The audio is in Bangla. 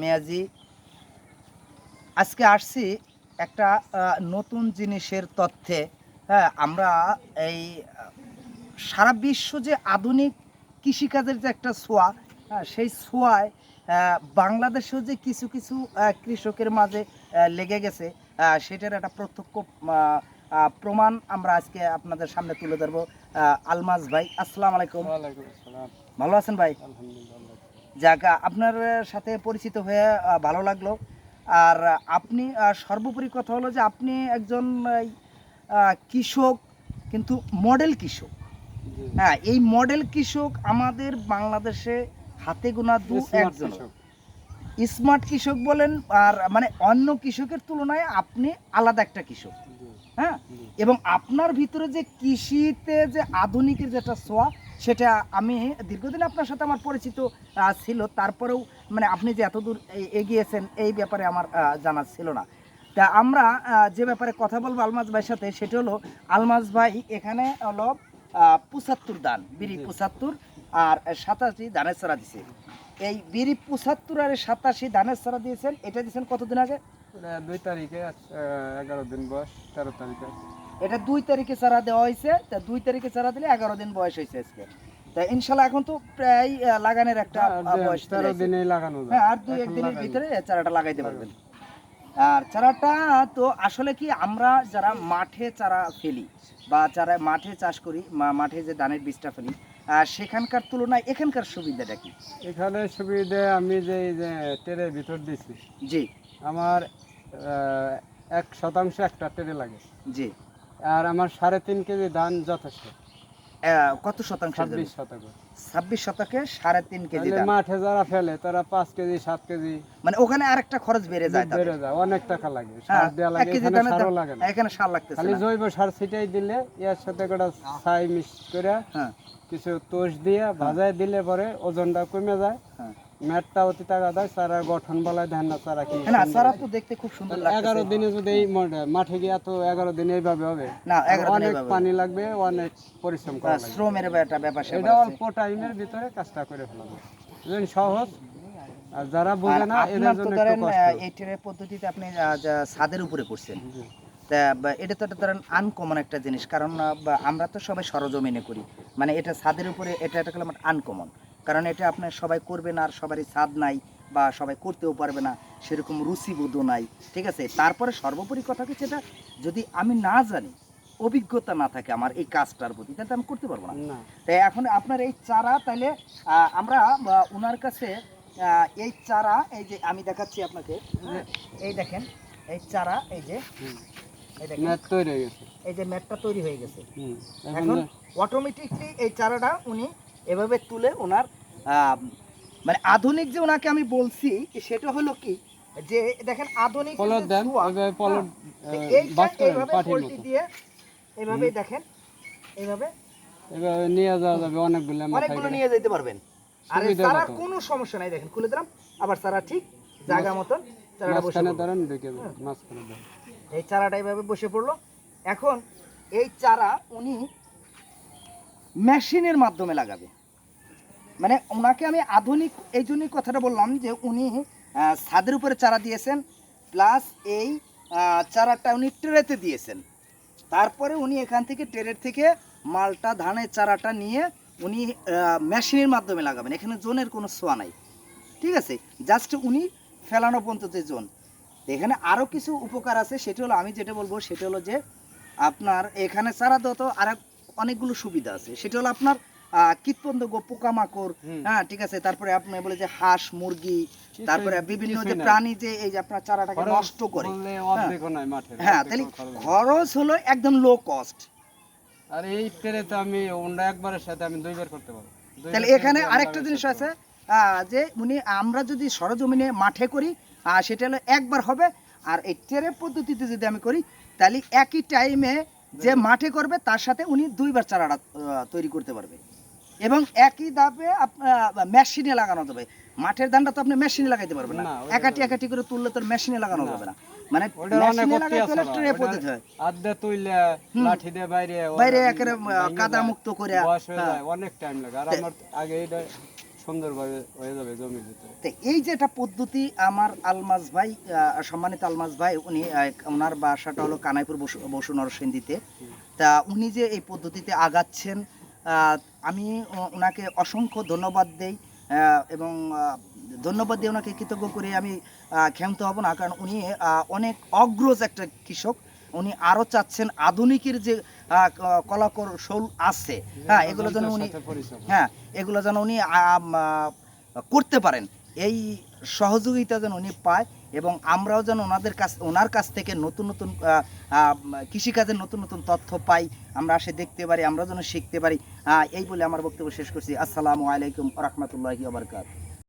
মেয়াজি। আজকে আসছি একটা নতুন জিনিসের তথ্যে। হ্যাঁ আমরা এই সারা বিশ্ব যে আধুনিক কৃষিকাজের যে একটা ছোঁয়া হ্যাঁ, সেই ছোঁয়ায় বাংলাদেশেও যে কিছু কিছু কৃষকের মাঝে লেগে গেছে সেটার একটা প্রত্যক্ষ প্রমাণ আমরা আজকে আপনাদের সামনে তুলে ধরবো। আলমাজ ভাই আসসালামু আলাইকুম। ভালো আছেন ভাই? আলহামদুলিল্লাহ যাক আপনার সাথে পরিচিত হয়ে ভালো লাগল। আর আপনি সর্বোপরি কথা হলো যে আপনি একজন কৃষক কিন্তু মডেল কৃষক। হ্যাঁ এই মডেল কৃষক আমাদের বাংলাদেশে হাতে গোনা দু একজন। স্মার্ট কৃষক বলেন আর মানে অন্য কৃষকের তুলনায় আপনি আলাদা একটা কৃষক। হ্যাঁ? এবং আপনার ভিতরে যে কৃষিতে যে আধুনিকের যেটা ছোঁয়া সেটা আমি দীর্ঘদিন আপনার সাথে আমার পরিচিত ছিল। তারপরেও মানে আপনি যে এতদূর এগিয়েছেন এই ব্যাপারে আমার জানা ছিল না। তা আমরা যে ব্যাপারে কথা বলব আলমাজ ভাইয়ের সাথে সেটা হলো আলমাজ ভাই এখানে হলো পঁচাত্তর দান বিড়ি। পঁচাত্তর আর সাতাশি দানের চারা দিছে। এই বিড়ি পঁচাত্তর আর সাতাশি দানের চারা দিয়েছেন এটা দিয়েছেন কতদিন আগে? দুই তারিখে এগারো দিন বয়স তেরো তারিখে। এটা দুই তারিখে চারা দেওয়া হয়েছে। তা দুই তারিখে চারা দিলে এগারো দিন বয়স হয়েছে আজকে। তা ইনশাল্লাহ এখন তো প্রায় লাগানোর একটা আর আহ, যে বয়স তেরো। দিনেই লাগানো হ্যাঁ আর দুই একদিনের ভিতরে চারাটা লাগাইতে পারবেন। আর চারাটা তো আসলে কি আমরা যারা মাঠে চারা ফেলি বা যারা মাঠে চাষ করি মাঠে যে ধানের বীজটা ফেলি সেখানকার তুলনায় এখানকার সুবিধাটা কি? এখানে সুবিধা আমি যে টেরের ভিতর দিছি জি। আমার এক শতাংশ একটা টেরে লাগে। জি। আর আমার সাড়ে তিন কেজি ধান যথেষ্ট। কত শতাংশ ছাব্বিশ শতাংশ ছাব্বিশ শতকে সাড়ে তিন কেজি মাঠে যারা ফেলে তারা পাঁচ কেজি সাত কেজি। মানে ওখানে আরেকটা খরচ বেড়ে যায় বেড়ে যায় অনেক টাকা লাগে। হ্যাঁ, সার দেওয়া লাগে এখানে সারও লাগে না। এখানে সার লাগতেছে খালি জৈব সার ছিটাই দিলে এর সাথে করে ছাই মিক্স করে হ্যাঁ। কিছু তোষ দিয়ে ভাজায় দিলে পরে ওজনটা কমে যায়। হ্যাঁ। ম্যাটটা অতি টাকা দেয় গঠন বলায় ধ্যান না কি না। সারা তো দেখতে খুব সুন্দর তাহলে এগারো দিনে যদি এই মাঠে গিয়ে এত এগারো দিনে এইভাবে হবে? না এগারো অনেক পানি লাগবে অনেক পরিশ্রম করা লাগবে। শ্রমের একটা ব্যাপার এটা অল্প টাইমের ভিতরে কাজটা করে যেন সহজ আর যারা বোঝে না এদের জন্য একটু কষ্ট। এই পদ্ধতিতে আপনি ছাদের উপরে করছেন। তা এটা তো একটা ধরেন আনকমন একটা জিনিস। কারণ আমরা তো সবাই সরজমিনে করি। মানে এটা ছাদের উপরে এটা একটা আনকমন কারণ এটা আপনার সবাই করবে না আর সবারই ছাদ নাই বা সবাই করতেও পারবে না সেরকম রুচিবোধও নাই ঠিক আছে? তারপরে সর্বোপরি কথা হচ্ছে এটা যদি আমি না জানি অভিজ্ঞতা না থাকে আমার এই কাজটার প্রতি তাহলে আমি করতে পারব না। তাই এখন আপনার এই চারা তাহলে আমরা ওনার কাছে এই চারা এই যে আমি দেখাচ্ছি আপনাকে হ্যাঁ, এই দেখেন এই চারা এই যে এই যে ম্যাটটা তৈরি হয়ে গেছে। এখন অটোমেটিকলি এই চারাটা উনি এভাবে তুলে ওনার মানে আধুনিক যে ওনাকে আমি বলছি সেটা হলো কি? যে দেখেন আধুনিক দেন পলট এইভাবে দিয়ে এইভাবেই দেখেন এইভাবে। এভাবে নিয়ে যাওয়া যাবে অনেকগুলো অনেকগুলো নিয়ে যেতে পারবেন। আর কোনো সমস্যা নাই দেখেন খুলে দিলাম। আবার চারা ঠিক জায়গা মতন চারাটা বসে মাঝখানে ধরেন ঢুকে মাঝখানে ধরেন। এই চারাটা এইভাবে বসে পড়ল। এখন এই চারা উনি মেশিনের মাধ্যমে লাগাবে। মানে ওনাকে আমি আধুনিক এই জন্যই কথাটা বললাম যে উনি ছাদের উপরে চারা দিয়েছেন প্লাস এই চারাটা উনি ট্রেতে দিয়েছেন। তারপরে উনি এখান থেকে ট্রেনের থেকে মালটা, ধানের চারাটা নিয়ে উনি মেশিনের মাধ্যমে লাগাবেন। এখানে জোনের কোনো ছোঁয়া নাই। ঠিক আছে? জাস্ট উনি ফেলানো পর্যন্ত যে জোন। এখানে আরও কিছু উপকার আছে, সেটা হলো আমি যেটা বলব, সেটা হলো যে আপনার এখানে চারা দেওয়া তো আর অনেকগুলো সুবিধা আছে। সেটা হলো আপনার কীটপতঙ্গ পোকামাকড়। হ্যাঁ ঠিক আছে? তারপরে আপনি বলে যে হাঁস মুরগি তারপরে বিভিন্ন যে প্রাণী যে এই যে আপনার চারাটাকে নষ্ট করে মাঠে হ্যাঁ তাহলে খরচ। হলো একদম লো কস্ট আর এই পেরে তো আমি অন্য একবারের সাথে আমি দুইবার করতে পারব। তাহলে এখানে আরেকটা জিনিস আছে যে উনি আমরা যদি সরজমিনে মাঠে করি সেটা হলো একবার হবে। আর এই টেরের পদ্ধতিতে যদি আমি করি তাহলে একই টাইমে যে মাঠে করবে তার সাথে উনি দুইবার চারাটা তৈরি করতে পারবে। এবং একই দাপে মেশিনে লাগানো যাবে। মাঠের ধানটা তো আপনি মেশিনে লাগাইতে পারবেন না। একাটি একাটি করে তুললে তো মেশিনে লাগানো যাবে না। মানে হয়। আদ্যা তুইলে হুম। লাঠি দিয়ে বাইরে একেবারে, কাদা মুক্ত করে, বয়স। যায় অনেক টাইম লাগে। আর আমার আগে সুন্দরভাবে যাবে জমির ভিতরে। তো এই যে একটা পদ্ধতি আমার আলমাজ ভাই সম্মানিত আলমাজ ভাই উনি ওনার বাসাটা হলো কানাইপুর বসু বসু নরসিংদীতে। তা উনি যে এই পদ্ধতিতে আগাচ্ছেন আমি ওনাকে অসংখ্য ধন্যবাদ দেই এবং ধন্যবাদ দিয়ে ওনাকে কৃতজ্ঞ করে আমি ক্ষান্ত হব না কারণ উনি অনেক অগ্রজ একটা কৃষক। উনি আরও চাচ্ছেন আধুনিকের যে আহ, ক- কলা কৌশল আছে হ্যাঁ এগুলো যেন উনি হ্যাঁ এগুলো যেন উনি করতে পারেন। এই সহযোগিতা যেন উনি পায় এবং আমরাও যেন ওনাদের কাছ, ওনার কাছ থেকে নতুন নতুন কৃষিকাজের নতুন নতুন তথ্য পাই, আমরা আসে দেখতে পারি আমরা যেন শিখতে পারি। এই বলে আমার বক্তব্য শেষ করছি। আসসালামু আলাইকুম রহমতুল্লাহি